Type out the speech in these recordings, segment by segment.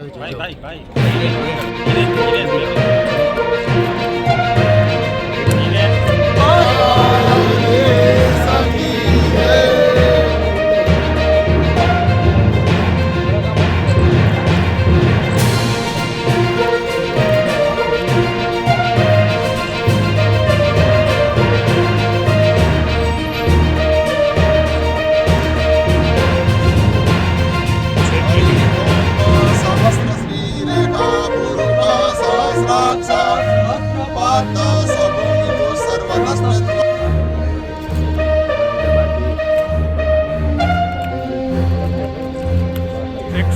ભાઈ ભાઈ ભાઈ ધીરે ધીરે ધીરે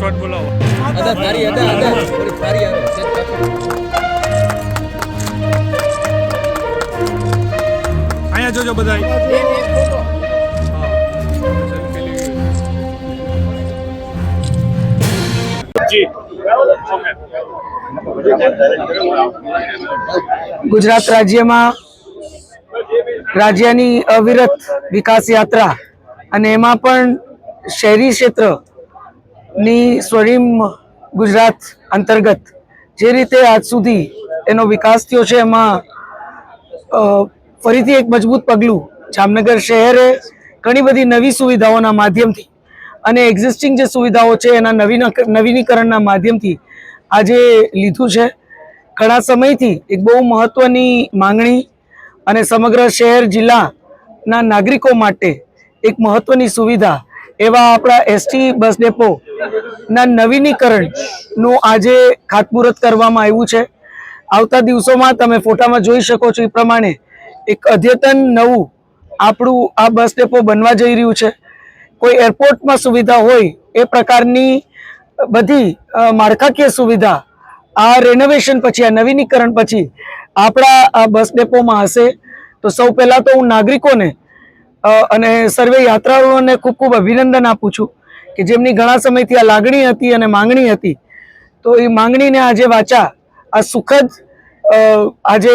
શોટ બોલાવો. અદા થારી અદા અદા. થોડી થારી આવે. અહીંયા જોજો બધા ગુજરાત રાજ્યમાં રાજ્યની અવિરત વિકાસ યાત્રા અને એમાં પણ શહેરી ક્ષેત્રની સ્વર્ણિમ ગુજરાત અંતર્ગત જે રીતે આજ સુધી એનો વિકાસ થયો છે, એમાં ફરીથી એક મજબૂત પગલું જામનગર શહેરે ઘણી બધી નવી સુવિધાઓના માધ્યમથી અને એક્ઝિસ્ટિંગ જે સુવિધાઓ છે, એના નવીન, નવીનીકરણના માધ્યમથી આજે લીધું છે. ઘણા સમયથી એક બહુ મહત્વની માંગણી અને સમગ્ર શહેર જિલ્લાના નાગરિકો માટે એક મહત્વની સુવિધા એવા આપણા એસટી બસ ડેપો ના, નવીનીકરણનું આજે ખાતમુહૂર્ત કરવામાં આવ્યું છે. આવતા દિવસોમાં તમે ફોટામાં જોઈ શકો છો એ પ્રમાણે એક અદ્યતન નવું આપણું આ બસ ડેપો બનવા જઈ રહ્યું છે. કોઈ એરપોર્ટમાં સુવિધા હોય એ પ્રકારની બધી માળખાકીય સુવિધા આ રેનોવેશન પછી, આ નવીનીકરણ પછી આપણા આ બસ ડેપોમાં હશે. તો સૌ પહેલાં તો હું નાગરિકોને અને સર્વે યાત્રાળુઓને ખૂબ ખૂબ અભિનંદન આપું છું. કે જેમની ઘણા સમયથી આ લાગણી હતી અને માંગણી હતી, તો એ માંગણીને આજે વાચા આ સુખદ આજે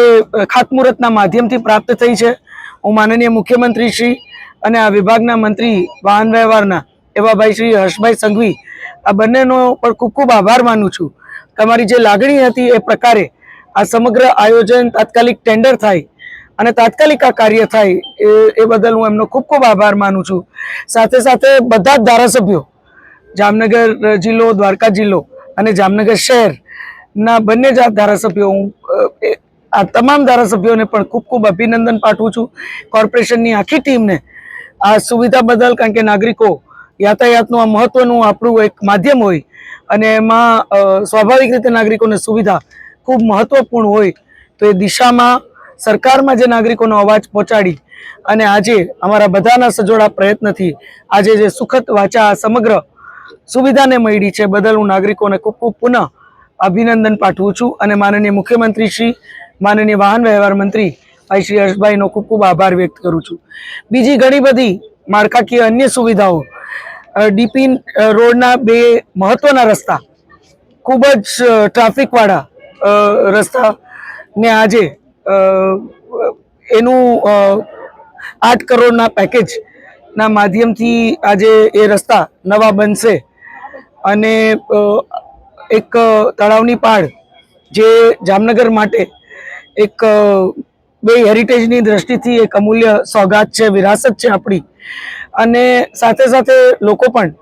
ખાતમુહૂર્તના માધ્યમથી પ્રાપ્ત થઈ છે. હું માનનીય મુખ્યમંત્રી શ્રી અને આ વિભાગના મંત્રી, વાહન વ્યવહારના એવા ભાઈ શ્રી હર્ષભાઈ સંઘવી, આ બંનેનો પણ ખૂબ ખૂબ આભાર માનું છું. તમારી જે લાગણી હતી એ પ્રકારે આ સમગ્ર આયોજન તાત્કાલિક ટેન્ડર થાય અને તાત્કાલિક આ કાર્ય થાય એ એ બદલ હું એમનો ખૂબ ખૂબ આભાર માનું છું. સાથે સાથે બધા જ ધારાસભ્યો જામનગર જિલ્લો, દ્વારકા જિલ્લો અને જામનગર શહેરના બંને જ ધારાસભ્યો હું આ તમામ ધારાસભ્યોને પણ ખૂબ ખૂબ અભિનંદન પાઠવું છું. કોર્પોરેશનની આખી ટીમને આ સુવિધા બદલ કારણ કે નાગરિકો યાતાયાતનું આ મહત્વનું આપણું એક માધ્યમ હોય અને એમાં સ્વાભાવિક રીતે નાગરિકોને સુવિધા ખૂબ મહત્વપૂર્ણ હોય તો એ દિશામાં સરકારમાં જે નાગરિકોનો અવાજ પહોંચાડી અને આજે અમારા બધાના સજોડા પ્રયત્નથી આજે જે સુખદ વાચા સમગ્ર સુવિધાને મળી છે. બદલ હું નાગરિકોને ખૂબ ખૂબ પુનઃ અભિનંદન પાઠવું છું અને માનનીય મુખ્યમંત્રી શ્રી, માનનીય વાહન વ્યવહાર મંત્રી ભાઈ શ્રી હર્ષભાઈનો ખૂબ ખૂબ આભાર વ્યક્ત કરું છું. બીજી ઘણી બધી માળખાકીય અન્ય સુવિધાઓ ડીપી રોડના બે મહત્વના રસ્તા, ખૂબ જ ટ્રાફિકવાળા રસ્તાને આજે એનું આઠ કરોડના પેકેજના માધ્યમથી આજે એ રસ્તા નવા બનશે. અને એક તળાવની પાળ જે જામનગર માટે એક બે હેરિટેજની દ્રષ્ટિથી એક અમૂલ્ય સોગાત છે, વિરાસત છે આપણી. અને સાથે સાથે લોકો પણ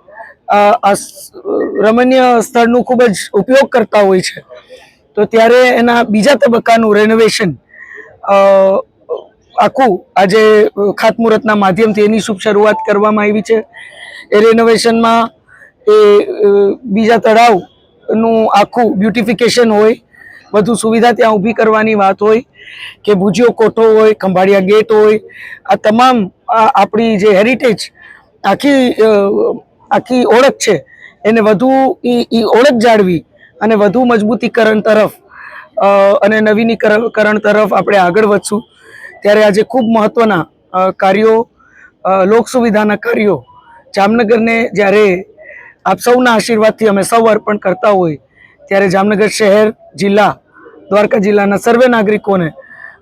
રમણીય સ્થળનું ખૂબ જ ઉપયોગ કરતા હોય છે. તો ત્યારે એના બીજા તબક્કાનું રેનોવેશન આખું આજે ખાતમુહૂર્તના માધ્યમથી એની શુભ શરૂઆત કરવામાં આવી છે. એ રેનોવેશનમાં એ બીજા તળાવનું આખું બ્યુટિફિકેશન હોય, વધુ સુવિધા ત્યાં ઊભી કરવાની વાત હોય, કે ભુજિયો કોઠો હોય, ખંભાળિયા ગેટ હોય, આ તમામ આપણી જે હેરિટેજ આખી આખી ઓળખ છે, એને વધુ એ ઓળખ જાળવી અને વધુ મજબૂતીકરણ તરફ અને નવીનીકરણ તરફ આપણે આગળ વધશું. ત્યારે આજે ખૂબ મહત્વના કાર્યો લોક સુવિધાના કાર્યો જામનગરને જ્યારે આપ સૌના આશીર્વાદથી અમે સૌ અર્પણ કરતા હોય, ત્યારે જામનગર શહેર જિલ્લા, દ્વારકા જિલ્લાના સર્વે નાગરિકોને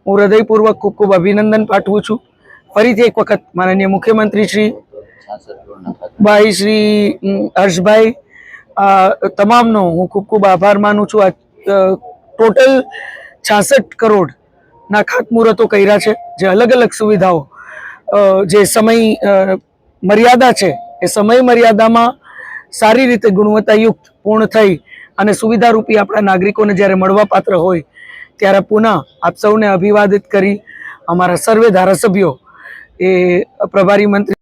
હું હૃદયપૂર્વક ખૂબ ખૂબ અભિનંદન પાઠવું છું. ફરીથી એક વખત માનનીય મુખ્યમંત્રી શ્રી ભાઈ શ્રી હર્ષભાઈ તમામનો હું ખૂબ ખૂબ આભાર માનું છું. આ ટોટલ છાસઠ કરોડના ખાતમુહૂર્તો કર્યા છે, જે અલગ અલગ સુવિધાઓ જે સમય મર્યાદા છે, એ સમય મર્યાદામાં સારી રીતે ગુણવત્તાયુક્ત, પૂર્ણ થઈ અને સુવિધારૂપી આપણા નાગરિકોને જ્યારે મળવાપાત્ર હોય, ત્યારે પુનઃ આપ સૌને અભિવાદિત કરી અમારા સર્વે ધારાસભ્યો, એ પ્રભારી મંત્રી